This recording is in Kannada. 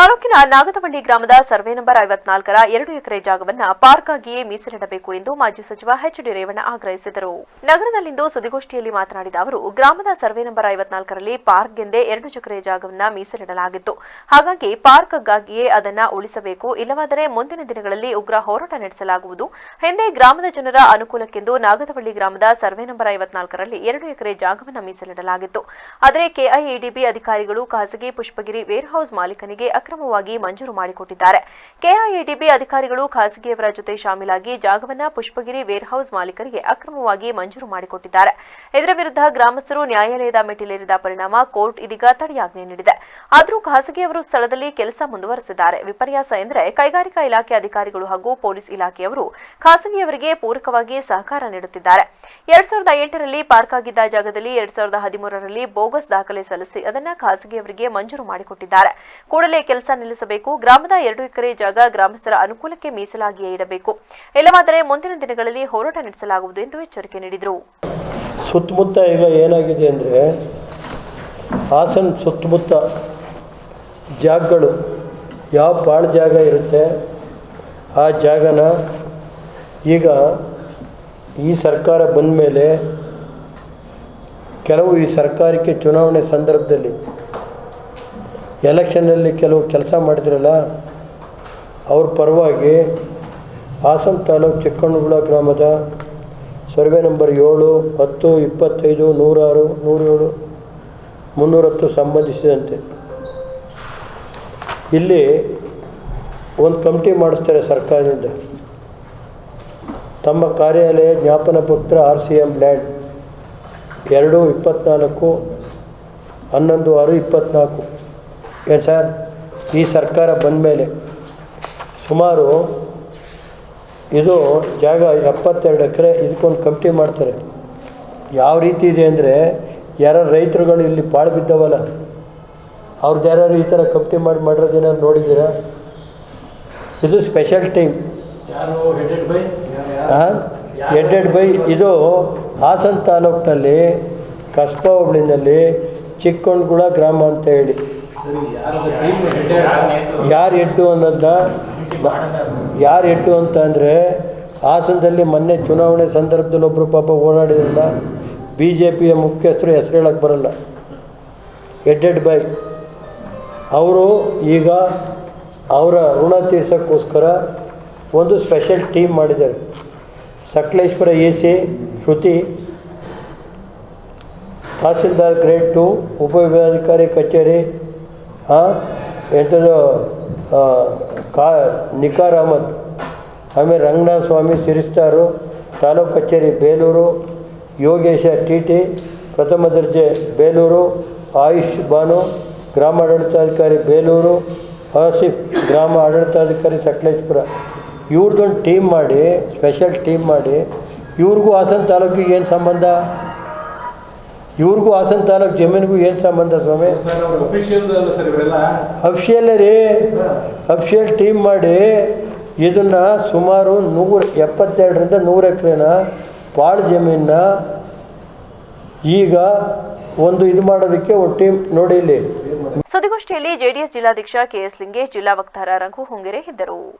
ತಾಲೂಕಿನ ನಾಗದವಳ್ಳಿ ಗ್ರಾಮದ ಸರ್ವೆ ನಂಬರ್ ಐವತ್ನಾಲ್ಕರ ಎರಡು ಎಕರೆ ಜಾಗವನ್ನು ಪಾರ್ಕ್ ಆಗಿಯೇ ಮೀಸಲಿಡಬೇಕು ಎಂದು ಮಾಜಿ ಸಚಿವ ಎಚ್ ಡಿ ರೇವಣ್ಣ ಆಗ್ರಹಿಸಿದರು. ನಗರದಲ್ಲಿಂದು ಸುದ್ದಿಗೋಷ್ಠಿಯಲ್ಲಿ ಮಾತನಾಡಿದ ಅವರು, ಗ್ರಾಮದ ಸರ್ವೆ ನಂಬರ್ ಐವತ್ನಾಲ್ಕರಲ್ಲಿ ಪಾರ್ಕ್ಗೆಂದೇ ಎರಡು ಎಕರೆ ಜಾಗವನ್ನು ಮೀಸಲಿಡಲಾಗಿತ್ತು. ಹಾಗಾಗಿ ಪಾರ್ಕ್ಗಾಗಿಯೇ ಅದನ್ನು ಉಳಿಸಬೇಕು, ಇಲ್ಲವಾದರೆ ಮುಂದಿನ ದಿನಗಳಲ್ಲಿ ಉಗ್ರ ಹೋರಾಟ ನಡೆಸಲಾಗುವುದು. ಹಿಂದೆ ಗ್ರಾಮದ ಜನರ ಅನುಕೂಲಕ್ಕೆಂದು ನಾಗದವಳ್ಳಿ ಗ್ರಾಮದ ಸರ್ವೆ ನಂಬರ್ ಐವತ್ನಾಲ್ಕರಲ್ಲಿ ಎರಡು ಎಕರೆ ಜಾಗವನ್ನು ಮೀಸಲಿಡಲಾಗಿತ್ತು. ಆದರೆ ಕೆಐಎಡಿಬಿ ಅಧಿಕಾರಿಗಳು ಖಾಸಗಿ ಪುಷ್ಪಗಿರಿ ವೇರ್ ಹೌಸ್ ಮಾಲೀಕನಿಗೆ ಅಕ್ರಮವಾಗಿ ಮಂಜೂರು ಮಾಡಿಕೊಟ್ಟಿದ್ದಾರೆ. ಕೆಐಎಡಿಬಿ ಅಧಿಕಾರಿಗಳು ಖಾಸಗಿಯವರ ಜೊತೆ ಶಾಮೀಲಾಗಿ ಜಾಗವನ್ನ ಪುಷ್ಪಗಿರಿ ವೇರ್ಹೌಸ್ ಮಾಲೀಕರಿಗೆ ಅಕ್ರಮವಾಗಿ ಮಂಜೂರು ಮಾಡಿಕೊಟ್ಟಿದ್ದಾರೆ. ಇದರ ವಿರುದ್ಧ ಗ್ರಾಮಸ್ಥರು ನ್ಯಾಯಾಲಯದ ಮೆಟ್ಟಿಲೇರಿದ ಪರಿಣಾಮ ಕೋರ್ಟ್ ಇದೀಗ ತಡೆಯಾಜ್ಞೆ ನೀಡಿದೆ. ಆದರೂ ಖಾಸಗಿಯವರು ಸ್ಥಳದಲ್ಲಿ ಕೆಲಸ ಮುಂದುವರೆಸಿದ್ದಾರೆ. ವಿಪರ್ಯಾಸ ಎಂದರೆ ಕೈಗಾರಿಕಾ ಇಲಾಖೆ ಅಧಿಕಾರಿಗಳು ಹಾಗೂ ಪೊಲೀಸ್ ಇಲಾಖೆಯವರು ಖಾಸಗಿಯವರಿಗೆ ಪೂರಕವಾಗಿ ಸಹಕಾರ ನೀಡುತ್ತಿದ್ದಾರೆ. ಎರಡ್ ಸಾವಿರದ ಎಂಟರಲ್ಲಿ ಪಾರ್ಕ್ ಆಗಿದ್ದ ಜಾಗದಲ್ಲಿ ಎರಡ್ ಸಾವಿರದ ಹದಿಮೂರರಲ್ಲಿ ಬೋಗಸ್ ದಾಖಲೆ ಸಲ್ಲಿಸಿ ಅದನ್ನ ಖಾಸಗಿಯವರಿಗೆ ಮಂಜೂರು ಮಾಡಿಕೊಟ್ಟಿದ್ದಾರೆ. ಕೂಡಲೇ ಕೆಲಸ ನಿಲ್ಲಿಸಬೇಕು. ಗ್ರಾಮದ ಎರಡು ಎಕರೆ ಜಾಗ ಗ್ರಾಮಸ್ಥರ ಅನುಕೂಲಕ್ಕೆ ಮೀಸಲಾಗಿಯೇ ಇಡಬೇಕು. ಇಲ್ಲವಾದರೆ ಮುಂದಿನ ದಿನಗಳಲ್ಲಿ ಹೋರಾಟ ನಡೆಸಲಾಗುವುದು ಎಂದು ಎಚ್ಚರಿಕೆ ನೀಡಿದರು. ಸುತ್ತಮುತ್ತ ಈಗ ಏನಾಗಿದೆ ಅಂದರೆ ಹಾಸನ ಸುತ್ತಮುತ್ತ ಜಾಗಗಳು ಯಾವ ಪಾಳು ಜಾಗ ಇರುತ್ತೆ, ಆ ಜಾಗನ ಈಗ ಈ ಸರ್ಕಾರ ಬಂದ ಮೇಲೆ ಕೆಲವು ಈ ಸರ್ಕಾರಕ್ಕೆ ಚುನಾವಣೆ ಸಂದರ್ಭದಲ್ಲಿ ಎಲೆಕ್ಷನ್ನಲ್ಲಿ ಕೆಲವು ಕೆಲಸ ಮಾಡಿದ್ರಲ್ಲ, ಅವ್ರ ಪರವಾಗಿ ಹಾಸನ ತಾಲೂಕು ಚಿಕ್ಕಣ್ಣಗುಳ ಗ್ರಾಮದ ಸರ್ವೆ ನಂಬರ್ ಏಳು, ಹತ್ತು, ಇಪ್ಪತ್ತೈದು, ನೂರಾರು, ನೂರೇಳು, ಮುನ್ನೂರತ್ತು ಸಂಬಂಧಿಸಿದಂತೆ. ಇಲ್ಲಿ ಒಂದು ಕಮಿಟಿ ಮಾಡಿಸ್ತಾರೆ ಸರ್ಕಾರದಿಂದ. ತಮ್ಮ ಕಾರ್ಯಾಲಯ ಜ್ಞಾಪನ ಪತ್ರ, ಆರ್ ಸಿ ಎಂ ಲ್ಯಾಂಡ್ ಎರಡು ಇಪ್ಪತ್ತ್ನಾಲ್ಕು ಹನ್ನೊಂದು ಆರು ಇಪ್ಪತ್ತ್ನಾಲ್ಕು ಏನು ಸರ್? ಈ ಸರ್ಕಾರ ಬಂದ ಮೇಲೆ ಸುಮಾರು ಇದು ಜಾಗ ಎಪ್ಪತ್ತೆರಡು ಎಕರೆ ಇದಕ್ಕೊಂದು ಕಮಿಟಿ ಮಾಡ್ತಾರೆ. ಯಾವ ರೀತಿ ಇದೆ ಅಂದರೆ ಯಾರು ರೈತರುಗಳು ಇಲ್ಲಿ ಪಾಳು ಬಿದ್ದವಲ್ಲ ಅವ್ರದ್ದು ಯಾರು ಈ ಥರ ಕಮಿಟಿ ಮಾಡಿ ಮಾಡಿರೋದೇನಾದ್ರು ನೋಡಿದ್ದೀರಾ? ಇದು special team by headed by ಇದು ಹಾಸನ ತಾಲೂಕಿನಲ್ಲಿ ಕಸ್ಬಾ ಹೋಬಳಿನಲ್ಲಿ ಚಿಕ್ಕೊಂಡ್ಗುಡ ಗ್ರಾಮ ಅಂತ ಹೇಳಿ. ಯಾರು ಎಡ್ಡು ಅನ್ನೋದನ್ನ ಯಾರು ಎಡ್ಡು ಅಂತ ಅಂದರೆ ಹಾಸನದಲ್ಲಿ ಮೊನ್ನೆ ಚುನಾವಣೆ ಸಂದರ್ಭದಲ್ಲಿ ಒಬ್ಬರು ಪಾಪ ಓಡಾಡಿದ್ರಲ್ಲ ಬಿ ಜೆ ಪಿಯ ಮುಖ್ಯಸ್ಥರು ಹೆಸರು ಹೇಳಕ್ಕೆ ಬರಲ್ಲ. ಎಡ್ಡೆಡ್ ಬೈ ಅವರು ಈಗ ಅವರ ಋಣ ತೀರ್ಸೋಕ್ಕೋಸ್ಕರ ಒಂದು ಸ್ಪೆಷಲ್ ಟೀಮ್ ಮಾಡಿದ್ದಾರೆ. Sakaleshwara A C, Shruti, tahsildar grade two ಉಪವಿಭಾಗಾಧಿಕಾರಿ ಕಚೇರಿ ಎಂಥದ್ದು ಕಾ, ನಿಖಾರ್ ಅಹಮದ್, ಆಮೇಲೆ ರಂಗನಾಥ ಸ್ವಾಮಿ ಸಿರಿಸ್ತಾರು ತಾಲೂಕು ಕಚೇರಿ ಬೇಲೂರು, ಯೋಗೇಶ ಟಿ ಟಿ ಪ್ರಥಮ ದರ್ಜೆ ಬೇಲೂರು, ಆಯುಷ್ ಬಾನು ಗ್ರಾಮ ಆಡಳಿತಾಧಿಕಾರಿ ಬೇಲೂರು, ಆಸಿಫ್ ಗ್ರಾಮ ಆಡಳಿತಾಧಿಕಾರಿ ಸಕಲೇಶ್ಪುರ. ಇವ್ರದ್ದೊಂದು ಟೀಮ್ ಮಾಡಿ ಸ್ಪೆಷಲ್ ಟೀಮ್ ಮಾಡಿ, ಇವ್ರಿಗೂ ಹಾಸನ ತಾಲೂಕಿಗೆ ಏನು ಸಂಬಂಧ? ಇವ್ರಿಗೂ ಹಾಸನ ತಾಲೂಕು ಜಮೀನಿಗೂ ಏನು ಸಂಬಂಧ ಸ್ವಾಮಿ? ಸರ್ ಅವ್ರ ಅಫಿಷಿಯಲ್ ಸರ್ ಇವರೆಲ್ಲ ಅಫಿಷಿಯಲ್ ರೀ. ಅಫಿಷಿಯಲ್ ಟೀಮ್ ಮಾಡಿ ಇದನ್ನು ಸುಮಾರು ನೂರು ಎಪ್ಪತ್ತೆರಡರಿಂದ ನೂರು ಎಕರೆನ ಪಾಳು ಜಮೀನ ಈಗ ಒಂದು ಇದು ಮಾಡೋದಕ್ಕೆ ಒಂದು ಟೀಮ್ ನೋಡಿ ಇಲ್ಲಿ. ಸುದ್ದಿಗೋಷ್ಠಿಯಲ್ಲಿ ಜೆಡಿಎಸ್ ಜಿಲ್ಲಾಧ್ಯಕ್ಷ ಕೆಎಸ್ ಲಿಂಗೇಶ್ ಜಿಲ್ಲಾ ವಕ್ತಾರ ರಘು ಹೊಂಗೆರೆ ಇದ್ದರು.